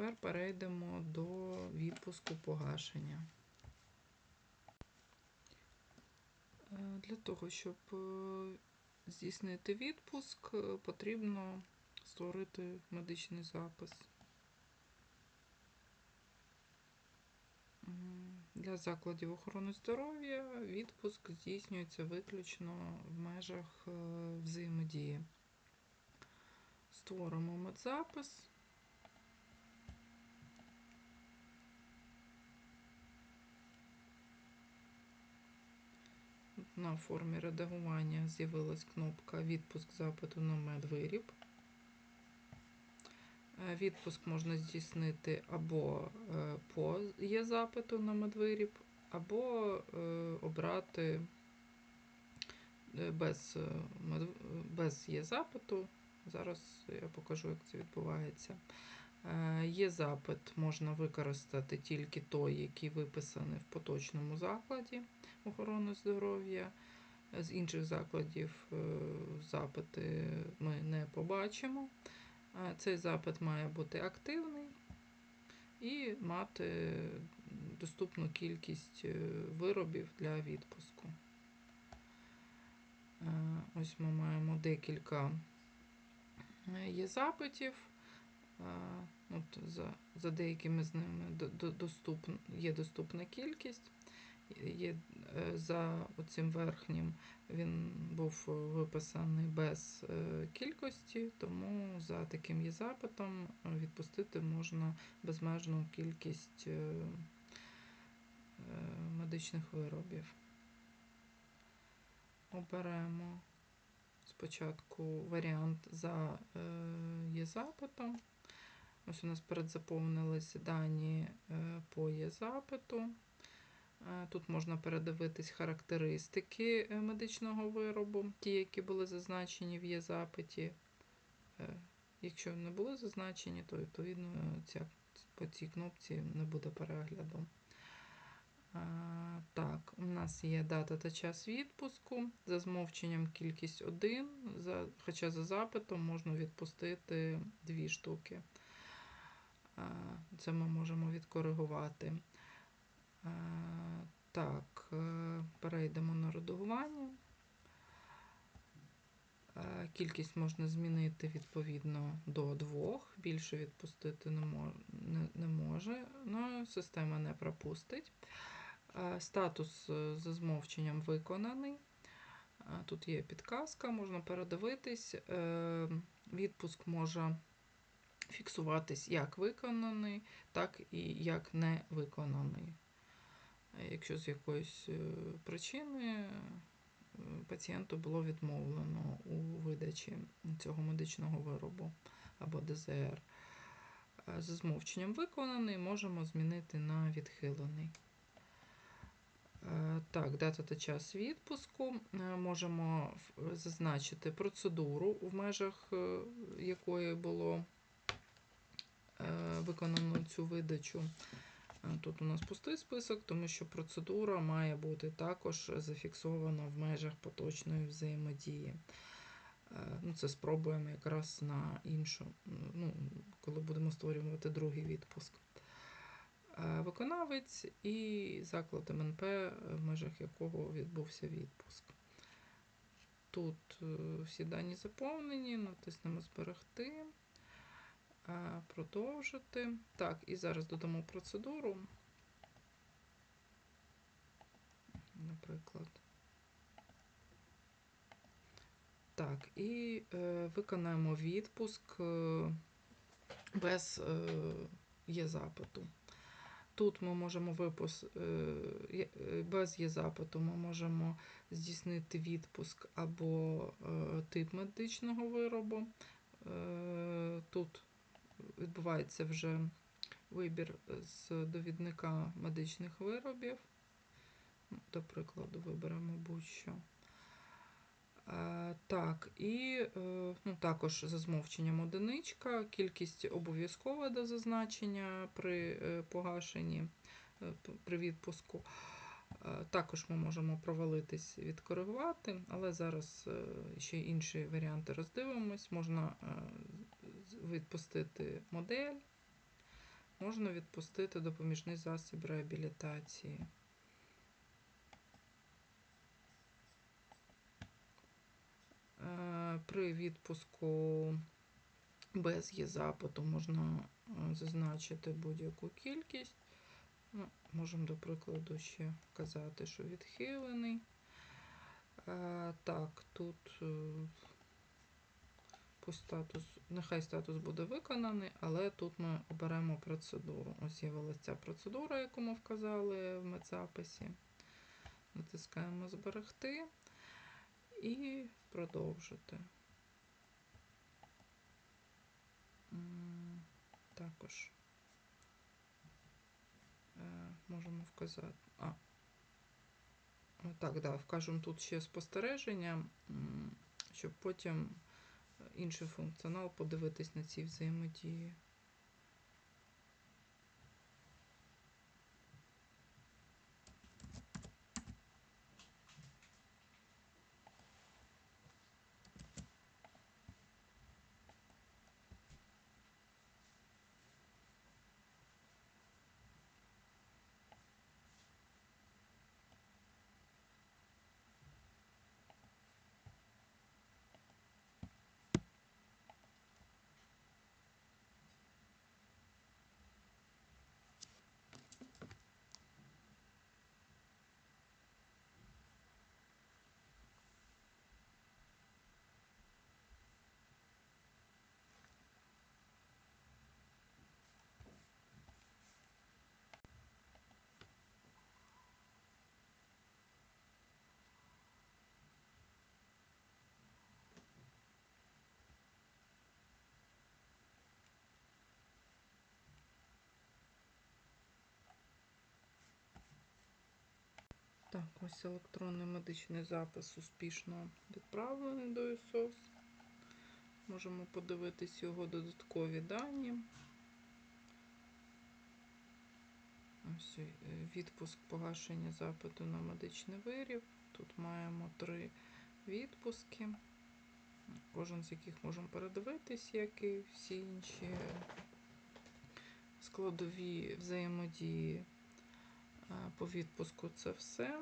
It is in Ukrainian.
тепер перейдемо до відпуску погашення. Е, Для того, щоб е, здійснити відпуск, е, потрібно створити медичний запис. Для закладів охорони здоров'я відпуск здійснюється виключно в межах взаємодії. Створимо медзапис. На формі редагування з'явилась кнопка Відпуск запиту на медвиріб. Е, Відпуск можна здійснити або е, по є запиту на медвиріб, або е, обрати без, без є запиту. Зараз я покажу, як це відбувається. Є запит можна використати тільки той, який виписаний в поточному закладі охорони здоров'я. З інших закладів е, запити ми не побачимо. Е, Цей запит має бути активний і мати доступну кількість е, виробів для відпуску. Ось ми маємо декілька є запитів. От за, за деякими з ними до- до- доступн, є доступна кількість. Е, за цим верхнім він був виписаний без е, кількості, тому за таким є запитом е, відпустити можна безмежну кількість медичних виробів. Оберемо спочатку варіант за є запитом. Ось у нас передзаповнилися дані по є запиту. Е, Тут можна передивитись характеристики е, медичного виробу, ті, які були зазначені в є запиті. Е, Якщо не були зазначені, то відповідно ця, по цій кнопці не буде перегляду. Так, у нас є дата та час відпуску. За змовченням кількість 1, за, хоча за запитом можна відпустити 2 штуки. Це ми можемо відкоригувати. Так, е, перейдемо на редагування. Е, Кількість можна змінити відповідно до двох, більше відпустити не, мо- не, не може, але система не пропустить. Е, Статус за змовченням виконаний. Тут є підказка, можна передивитись. Відпуск може фіксуватись як виконаний, так і як не виконаний. Якщо з якоїсь е, причини е, пацієнту було відмовлено у видачі цього медичного виробу або ДЗР. Е, За змовченням виконаний можемо змінити на відхилений. Так, дата та час відпуску. Можемо зазначити процедуру, в межах якої було виконано цю видачу. Е, Тут у нас пустий список, тому що процедура має бути також зафіксована в межах поточної взаємодії. Е, Ну, це спробуємо якраз на іншу, ну, коли будемо створювати другий відпуск. Е, Виконавець і заклад МНП, в межах якого відбувся відпуск. Тут всі дані заповнені, натиснемо Зберегти, продовжити. Так, і зараз додамо процедуру. Наприклад. Так, і е, виконаємо відпуск е, без е, є запиту. Тут ми можемо випуск е, е, без є запиту ми можемо здійснити відпуск або е, тип медичного виробу. Е, Тут відбувається вже вибір з довідника медичних виробів. До прикладу, виберемо будь-що. Е, Так, і е, ну, також за змовченням одиничка, кількість обов'язкова до зазначення при е, погашенні е, при відпуску. Е, Також ми можемо провалитись, відкоригувати, але зараз е, ще інші варіанти роздивимось. Можна е, відпустити модель, можна відпустити допоміжний засіб реабілітації. Е, При відпуску без є запиту можна е, зазначити будь-яку кількість. Ну, можемо, до прикладу, ще вказати, що відхилений. Е, Так, тут пусть статус, нехай статус буде виконаний, але тут ми оберемо процедуру. Ось з'явилася ця процедура, яку ми вказали в медзаписі. Натискаємо Зберегти і продовжити. Також е, можемо вказати. А, так, да, вкажемо тут ще спостереження, щоб потім інший функціонал подивитись на ці взаємодії. Так, ось електронний медичний запис успішно відправлений до ІСОС. Можемо подивитись його додаткові дані. Ось е, відпуск погашення запиту на медичний вирів. Тут маємо три відпуски, кожен з яких можемо передивитись, як і всі інші складові взаємодії. Е, По відпуску це все.